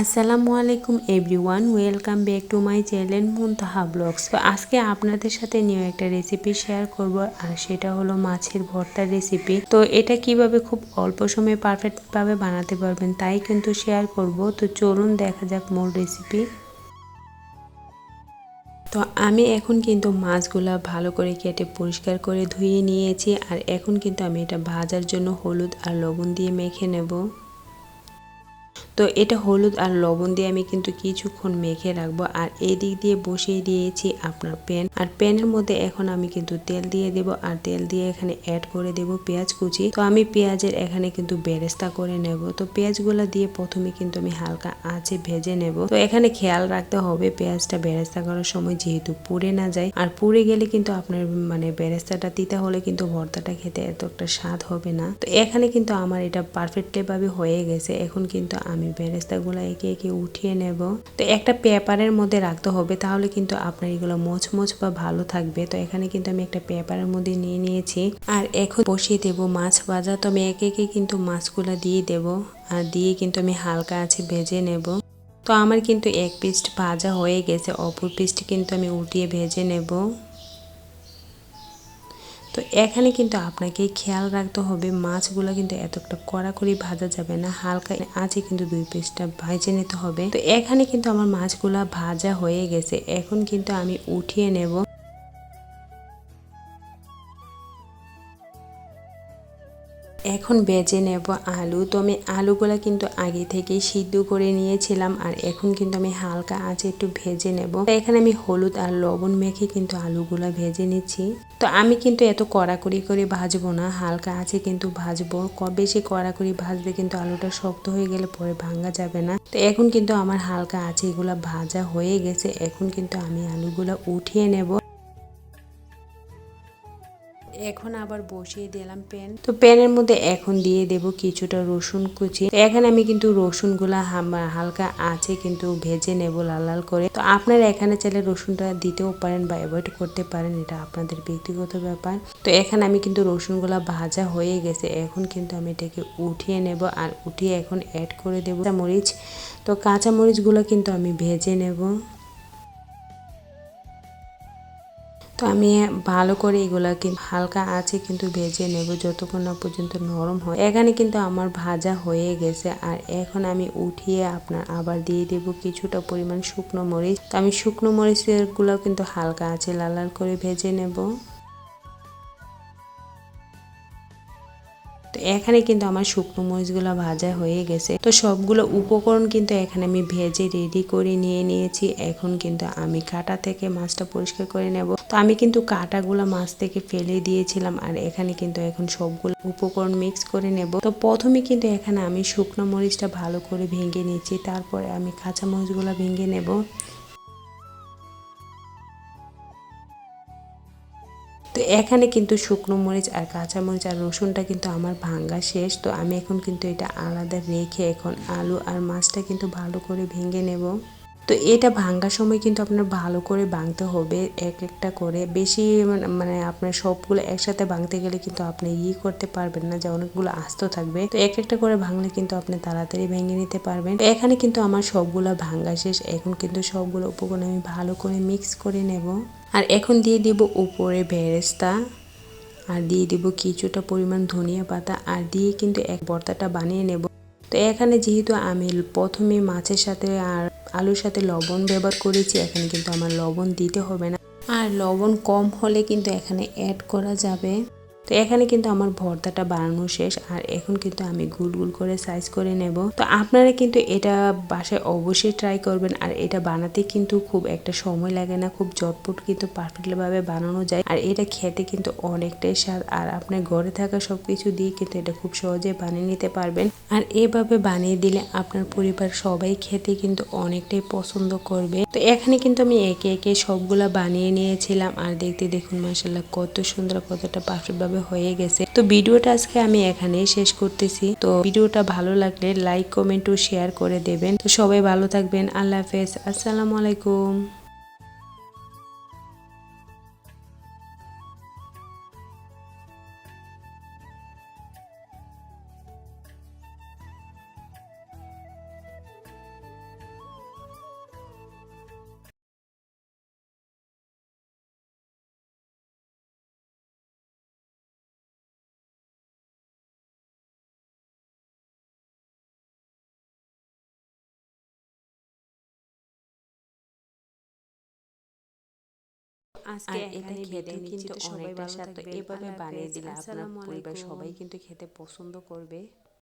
আসসালামু আলাইকুম everyone, welcome back to my channel Muntaha blogs. তো আজকে আপনাদের সাথে নিউ একটা রেসিপি শেয়ার করব, আর সেটা হলো মাছের ভর্তার রেসিপি তো এটা কীভাবে খুব অল্প সময়ে পারফেক্টভাবে বানাতে পারবেন তাই কিন্তু শেয়ার করব। তো চলুন দেখা যাক মূল রেসিপি তো আমি এখন কিন্তু মাছগুলা ভালো করে কেটে পরিষ্কার করে ধুয়ে নিয়েছি, আর এখন কিন্তু আমি এটা ভাজার জন্য হলুদ আর লবণ দিয়ে মেখে নেব। তো এটা হলুদ আর লবণ দিয়ে আমি কিন্তু কিছুক্ষণ মেখে রাখব। আর এই দিক দিয়ে বসিয়ে দিয়েছি আপনার প্যান। আর প্যানের মধ্যে এখন আমি কিন্তু তেল দিয়ে দেব। আর তেল দিয়ে এখানে অ্যাড করে দেব পেঁয়াজ কুচি। তো আমি পেঁয়াজের এখানে কিন্তু বেরেস্তা করে নেব। তো পেঁয়াজগুলো দিয়ে প্রথমে কিন্তু আমি হালকা আঁচে ভেজে নেব। তো এখানে খেয়াল রাখতে হবে পেঁয়াজটা বেরেস্তা করার সময় যেহেতু পুড়ে না যায়। আর পুড়ে গেলে কিন্তু আপনার মানে বেরেস্তাটা দিতে হলে কিন্তু ভর্তাটা খেতে এত একটা স্বাদ হবে না। তো এখানে কিন্তু আমার এটা পারফেক্টলি ভাবে হয়ে গেছে। এখন কিন্তু আমি আমি বেরেস্তাগুলো একে একে উঠিয়ে নেব। তো একটা পেপারের মধ্যে রাখতে হবে, তাহলে কিন্তু আপনার এগুলো মোচমোচ বা ভালো থাকবে। তো এখানে কিন্তু আমি একটা পেপারের মধ্যে নিয়ে নিয়েছি। আর এখন বসিয়ে দেব মাছ ভাজা। তো আমি একে একে কিন্তু মাছগুলো দিয়ে দেব। আর দিয়ে কিন্তু আমি হালকা আছে ভেজে নেব। তো আমার কিন্তু এক পিস ভাজা হয়ে গেছে। অপর পিসটি কিন্তু আমি উঠিয়ে ভেজে নেব। তো এখানে কিন্তু আপনাকে খেয়াল রাখতে হবে, মাছগুলো কিন্তু এতটা কড়াকড়ি ভাজা যাবে না, হালকা আছে কিন্তু দুই পিসটা ভাজে নিতে হবে। তো এখানে কিন্তু আমার মাছগুলা ভাজা হয়ে গেছে, এখন কিন্তু আমি উঠিয়ে নেব। এখন বেজে নেব আলু। তো আমি আলুগুলা কিন্তু আগে থেকেই সিদ্ধ করে নিয়েছিলাম আর এখন কিন্তু আমি হালকা আছে একটু ভেজে নেব। এখানে আমি হলুদ আর লবণ মেখে কিন্তু আলুগুলা ভেজে নিচ্ছি। তো আমি কিন্তু এত কড়াকড়ি করে ভাজবো না, হালকা আছে কিন্তু ভাজবো। বেশি কড়াকড়ি ভাজলে কিন্তু আলুটা শক্ত হয়ে গেলে পরে ভাঙা যাবে না। তো এখন কিন্তু আমার হালকা আছে এগুলা ভাজা হয়ে গেছে। এখন কিন্তু আমি আলুগুলা উঠিয়ে নেব। এখন আবার বসিয়ে দিলাম প্যান তো প্যানের মধ্যে এখন দিয়ে দেব কিছুটা রসুন কুচি। এখানে আমি কিন্তু রসুনগুলা হালকা আছে কিন্তু ভেজে নেব লাল লাল করে। তো আপনারা এখানে চাইলে রসুনটা দিতেও পারেন বা অ্যাভয়েড করতে পারেন, এটা আপনাদের ব্যক্তিগত ব্যাপার। তো এখানে আমি কিন্তু রসুনগুলা ভাজা হয়ে গেছে। এখন কিন্তু আমি এটাকে উঠিয়ে নেব আর উঠিয়ে এখন অ্যাড করে দেবো মরিচ তো কাঁচা মরিচগুলো কিন্তু আমি ভেজে নেব। তো আমি ভালো করে এগুলাকে হালকা আছে কিন্তু ভেজে নেব যতক্ষণ না পর্যন্ত নরম হয়। এখানে কিন্তু আমার ভাজা হয়ে গেছে আর এখন আমি উঠিয়ে আপনার আবার দিয়ে দেব কিছুটা পরিমাণ শুকনো মরিচ। তো আমি শুকনো মরিচেরগুলো কিন্তু হালকা আছে লাল লাল করে ভেজে নেব। তো এখানে কিন্তু আমার শুকনো মরিচগুলো ভাজা হয়ে গেছে। তো সবগুলো উপকরণ কিন্তু এখানে আমি ভেজে রেডি করে নিয়ে নিয়েছি। এখন কিন্তু আমি কাটা থেকে মাছটা পরিষ্কার করে নেব। তো আমি কিন্তু কাটাগুলো মাছ থেকে ফেলে দিয়েছিলাম আর এখানে কিন্তু এখন সবগুলো উপকরণ মিক্স করে নেব। তো প্রথমে কিন্তু এখানে আমি শুকনো মরিচটা ভালো করে ভেঙে নিচ্ছি, তারপরে আমি কাঁচা মরিচগুলো ভেঙে নেব। তো এখানে কিন্তু শুকনো মরিচ আর কাঁচা মরিচ আর রসুনটা কিন্তু আমার ভাঙ্গা শেষ, তো আমি এখন কিন্তু এটা আলাদা রেখে এখন আলু আর মাছটা কিন্তু ভালো করে ভেঙে নেব। তো এটা ভাঙ্গার সময় কিন্তু আপনার ভালো করে ভাঙতে হবে, এক একটা করে। বেশি মানে আপনার সবগুলো একসাথে ভাঙতে গেলে কিন্তু আপনি ই করতে পারবেন না যে অনেকগুলো আস্ত থাকবে। তো এক একটা করে ভাঙলে কিন্তু আপনি তাড়াতাড়ি ভেঙে নিতে পারবেন। এখানে কিন্তু আমার সবগুলো ভাঙ্গা শেষ। এখন কিন্তু সবগুলো উপকরণ আমি ভালো করে মিক্স করে নেব। আর এখন দিয়ে দিব উপরে বেরেস্তা আর দিয়ে দিব কিছুটা পরিমাণ ধনিয়া পাতা, আর দিয়ে কিন্তু এক বর্তাটা বানিয়ে নেব। তো এখানে যেহেতু আমি প্রথমে মাছের সাথে আর আলুর সাথে লবণ ব্যবহার করেছি, এখানে কিন্তু আমার লবণ দিতে হবে না। আর লবণ কম হলে কিন্তু এখানে অ্যাড করা যাবে। তো এখানে কিন্তু আমার ভর্তাটা বানানো শেষ, আর এখন কিন্তু আমি গুল গুল করে সাইজ করে নেব। তো আপনারা কিন্তু এটা বাসায় অবশ্যই ট্রাই করবেন, আর এটা বানাতে কিন্তু খুব একটা সময় লাগে না, খুব জটপট কিন্তু পারফেক্টলি ভাবে বানানো যায়। আর এটা খেতে কিন্তু অনেকটাই স্বাদ, আর আপনার ঘরে থাকা সব কিছু দিয়ে কিন্তু এটা খুব সহজে বানিয়ে নিতে পারবেন। আর এভাবে বানিয়ে দিলে আপনার পরিবার সবাই খেতে কিন্তু অনেকটাই পছন্দ করবে। তো এখানে কিন্তু আমি একে একে সবগুলা বানিয়ে নিয়েছিলাম, আর দেখতে দেখুন মাসাল্লাহ কত সুন্দর, কতটা পারফেক্ট ভাবে হয়ে গেছে। তো ভিডিওটা আজকে আমি এখানেই শেষ করতেছি। তো ভিডিওটা ভালো লাগলে লাইক কমেন্ট ও শেয়ার করে দেবেন। তো সবাই ভালো থাকবেন। আল্লাহ হাফেজ। আসসালামু আলাইকুম। আজকে এখানে খেতে নিচ্ছি তো সবাই এভাবে বানিয়ে। দিলে আপনার পরিবার সবাই কিন্তু খেতে পছন্দ করবে।